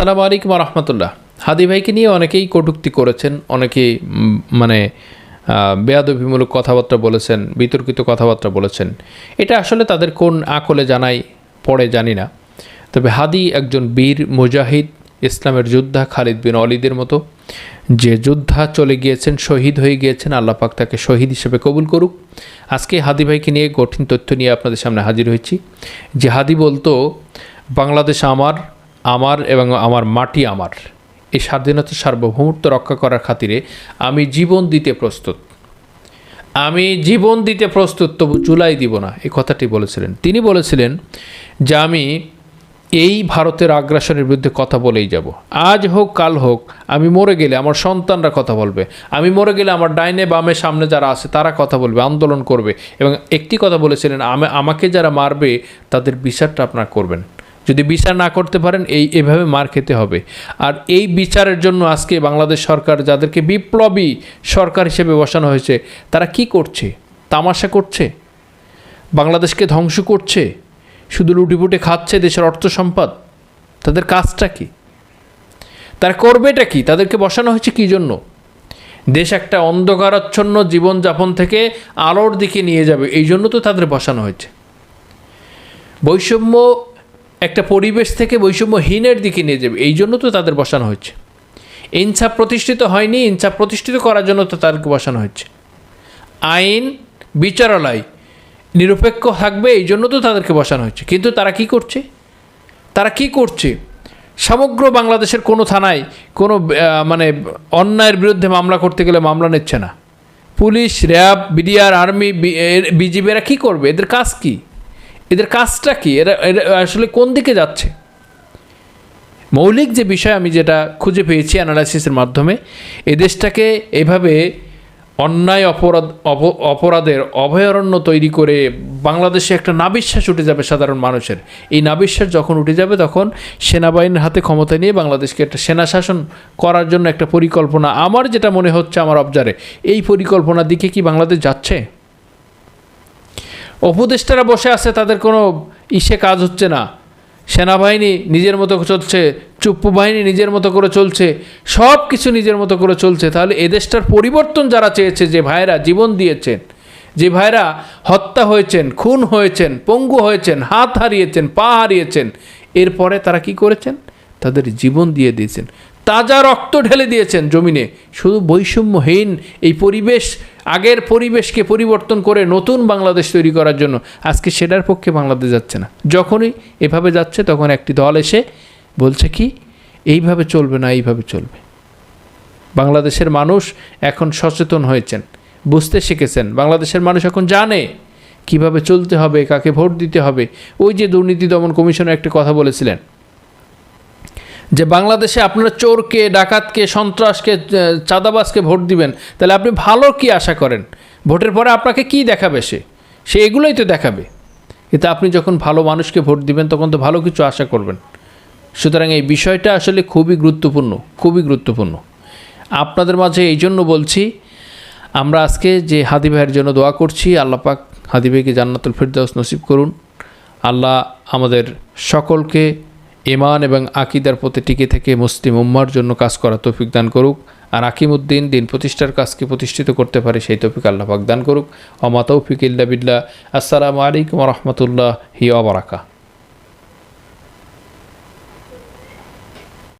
আসসালামু আলাইকুম রহমতুল্লাহ হাদি ভাইকে নিয়ে অনেকেই কটূক্তি করেছেন, অনেকেই মানে বেয়াদবিমূলক কথাবার্তা বলেছেন, বিতর্কিত কথাবার্তা বলেছেন। এটা আসলে তাদের কোন আকলে জানাই পড়ে জানি না। তবে হাদি একজন বীর মুজাহিদ, ইসলামের যোদ্ধা খালিদ বিন অলিদের মতো। যে যোদ্ধা চলে গিয়েছেন, শহীদ হয়ে গিয়েছেন, আল্লাহ পাক তাকে শহীদ হিসেবে কবুল করুক। আজকে হাদি ভাইকে নিয়ে কঠিন তথ্য নিয়ে আপনাদের সামনে হাজির হয়েছি। যে হাদি বলতো, বাংলাদেশ আমার আমার এবং আমার মাটি আমার। এই স্বাধীনতা সার্বভৌমত্ব রক্ষা করার খাতিরে আমি জীবন দিতে প্রস্তুত। আমি জীবন দিতে প্রস্তুত, তবু চুলাই দিব না এই কথাটি বলেছিলেন। তিনি বলেছিলেন যে আমি এই ভারতের আগ্রাসনের বিরুদ্ধে কথা বলেই যাব। আজ হোক, কাল হোক, আমি মরে গেলে আমার সন্তানরা কথা বলবে। আমি মরে গেলে আমার ডাইনে বামে সামনে যারা আছে, তারা কথা বলবে, আন্দোলন করবে এবং একটি কথা বলেছিলেন, আমি, আমাকে যারা মারবে, তাদের বিচারটা আপনারা করবেন। যদি বিচার না করতে পারেন, এই, এভাবে মার খেতে হবে। আর এই বিচারের জন্য আজকে বাংলাদেশ সরকার, যাদেরকে বিপ্লবী সরকার হিসেবে বসানো হয়েছে, তারা কি করছে? তামাশা করছে? বাংলাদেশকে ধ্বংস করছে? শুধু লুটিপুটে খাচ্ছে দেশের অর্থ সম্পদ? তাদের কাজটা কি? তারা করবেটা কি? তাদেরকে বসানো হয়েছে কী জন্য? দেশ একটা অন্ধকারাচ্ছন্ন জীবনযাপন থেকে আলোর দিকে নিয়ে যাবে, এই জন্য তো তাদের বসানো হয়েছে। বৈষম্য একটা পরিবেশ থেকে বৈষম্যহীনের দিকে নিয়ে যাবে। এই জন্য তো তাদের বসানো হয়েছে। ইনসাফ প্রতিষ্ঠিত হয়নি, ইনসাফ প্রতিষ্ঠিত করার জন্য তো তাদেরকে বসানো হয়েছে। আইন, বিচারালয় নিরপেক্ষ থাকবে, এই জন্য তো তাদেরকে বসানো হয়েছে। কিন্তু তারা কি করছে? তারা কি করছে? সমগ্র বাংলাদেশের কোনো থানায় কোনো মানে অন্যায়ের বিরুদ্ধে মামলা করতে গেলে মামলা নিচ্ছে না। Police, RAB, BDR, army BGB এরা কী করবে? এদের কাজ কি? এদের কাজটা কি? এরা আসলে কোন দিকে যাচ্ছে? মৌলিক যে বিষয় আমি যেটা খুঁজে পেয়েছি অ্যানালাইসিসের মাধ্যমে এই দেশটাকে এভাবে অন্যায় অপরাধ, অপ- অপরাধের অভয়ারণ্য তৈরি করে বাংলাদেশে একটা নাবিশ্বাস উঠে যাবে সাধারণ মানুষের। এই নাবিশ্বাস যখন উঠে যাবে তখন সেনাবাহিনীর হাতে ক্ষমতা নিয়ে বাংলাদেশকে একটা সেনা শাসন করার জন্য একটা পরিকল্পনা আমার যেটা মনে হচ্ছে আমার অবজারে এই পরিকল্পনার দিকে কি বাংলাদেশ যাচ্ছে? উপদেষ্টারা বসে আছে, তাদের কোনো ইসে কাজ হচ্ছে না। সেনাবাহিনী নিজের মতো চলছে, চুপ্পু বাহিনী নিজের মতো করে চলছে সব কিছু নিজের মতো করে চলছে। তাহলে এদেশটার পরিবর্তন যারা চেয়েছে, যে ভাইরা জীবন দিয়েছেন, যে ভাইরা হত্যা হয়েছেন, খুন হয়েছেন, পঙ্গু হয়েছেন, হাত হারিয়েছেন, পা হারিয়েছেন, এরপরে তারা কি করেছেন? তাদের জীবন দিয়ে দিয়েছেন। তাজা রক্ত ঢেলে দিয়েছেন জমিনে। শুধু বৈষম্যহীন এই পরিবেশ, আগের পরিবেশকে পরিবর্তন করে নতুন বাংলাদেশ তৈরি করার জন্য আজকে সেটার পক্ষে বাংলাদেশ যাচ্ছে না। যখনই এভাবে যাচ্ছে তখন একটি দল এসে বলছে কি, এইভাবে চলবে না, এইভাবে চলবে। বাংলাদেশের মানুষ এখন সচেতন হয়েছেন, বুঝতে শিখেছেন। বাংলাদেশের মানুষ এখন জানে কীভাবে চলতে হবে, কাকে ভোট দিতে হবে। ওই যে দুর্নীতি দমন কমিশনের একটা কথা বলেছিলেন। যে বাংলাদেশে আপনারা চোরকে, ডাকাতকে, সন্ত্রাসকে চাঁদাবাজকে ভোট দিবেন, তাহলে আপনি ভালো কি আশা করেন? ভোটের পরে আপনাকে কি দেখাবে সে? সে এগুলোই তো দেখাবে। কিন্তু আপনি যখন ভালো মানুষকে ভোট দিবেন, তখন তো ভালো কিছু আশা করবেন। সুতরাং এই বিষয়টা আসলে খুবই গুরুত্বপূর্ণ খুবই গুরুত্বপূর্ণ। আপনাদের মাঝে এই জন্য বলছি, আমরা আজকে যে হাদি ভাইয়ের জন্য দোয়া করছি, আল্লাহ পাক হাদি ভাইকে জান্নাতুল ফিরদাউস নসিব করুন। আল্লাহ আমাদের সকলকে ইমান এবং আকিদার প্রতি টিকে থেকে মুসলিম উম্মার জন্য কাজ করা তৌফিক দান করুক। আর আকিমুদ্দিন দিন প্রতিষ্ঠার কাজকে প্রতিষ্ঠিত করতে পারে সেই তৌফিক আল্লাহ পাক দান করুক। অমা তৌফিক ইল্লা বিল্লাহ। আসসালামু আলাইকুম রহমতুল্লাহ হি অবরাকা